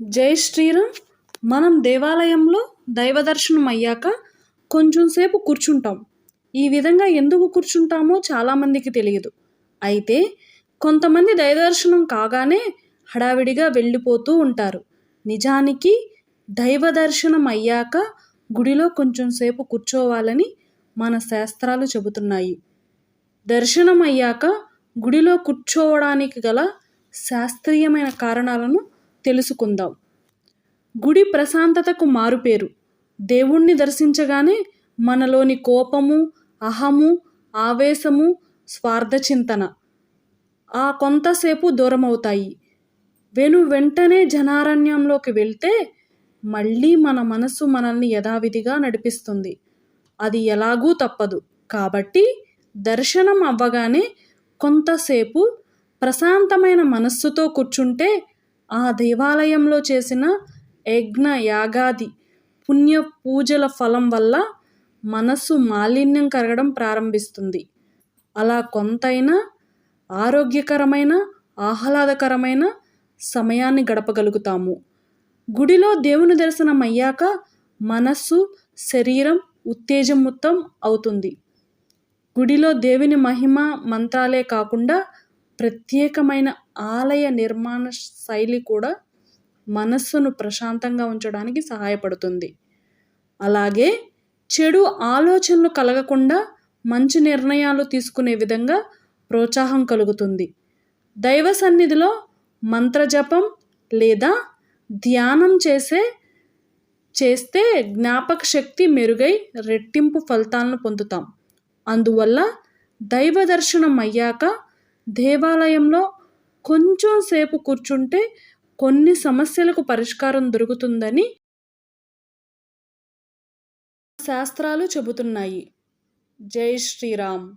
జై శ్రీరామ్. మనం దేవాలయంలో దైవ దర్శనం అయ్యాక కొంచెం సేపు కూర్చుంటాం. ఈ విధంగా ఎందుకు కూర్చుంటామో చాలామందికి తెలియదు. అయితే కొంతమంది దైవ దర్శనం కాగానే హడావిడిగా వెళ్ళిపోతూ ఉంటారు. నిజానికి దైవ దర్శనం అయ్యాక గుడిలో కొంచెం సేపు కూర్చోవాలని మన శాస్త్రాలు చెబుతున్నాయి. దర్శనం అయ్యాక గుడిలో కూర్చోవడానికి గల శాస్త్రీయమైన కారణాలను తెలుసుకుందాం. గుడి ప్రశాంతతకు మారుపేరు. దేవుణ్ణి దర్శించగానే మనలోని కోపము అహము ఆవేశము స్వార్థ చింతన ఆ కొంతసేపు దూరమవుతాయి. వెను వెంటనే జనారణ్యంలోకి వెళ్తే మళ్ళీ మన మనసు మనల్ని యథావిధిగా నడిపిస్తుంది. అది ఎలాగూ తప్పదు. కాబట్టి దర్శనం అవ్వగానే కొంతసేపు ప్రశాంతమైన మనస్సుతో కూర్చుంటే ఆ దేవాలయంలో చేసిన యజ్ఞ యాగాది పుణ్య పూజల ఫలం వల్ల మనస్సు మాలిన్యం కరగడం ప్రారంభిస్తుంది. అలా కొంతైనా ఆరోగ్యకరమైన ఆహ్లాదకరమైన సమయాన్ని గడపగలుగుతాము. గుడిలో దేవుని దర్శనం అయ్యాక మనస్సు శరీరం ఉత్తేజముత్తం అవుతుంది. గుడిలో దేవుని మహిమ మంత్రాలే కాకుండా ప్రత్యేకమైన ఆలయ నిర్మాణ శైలి కూడా మనస్సును ప్రశాంతంగా ఉంచడానికి సహాయపడుతుంది. అలాగే చెడు ఆలోచనలు కలగకుండా మంచి నిర్ణయాలు తీసుకునే విధంగా ప్రోత్సాహం కలుగుతుంది. దైవ సన్నిధిలో మంత్రజపం లేదా ధ్యానం చేసే చేస్తే జ్ఞాపక శక్తి మెరుగై రెట్టింపు ఫలితాలను పొందుతాం. అందువల్ల దైవ దర్శనం అయ్యాక దేవాలయంలో కొంచెం సేపు కూర్చుంటే కొన్ని సమస్యలకు పరిష్కారం దొరుకుతుందని శాస్త్రాలు చెబుతున్నాయి. జై శ్రీరామ్.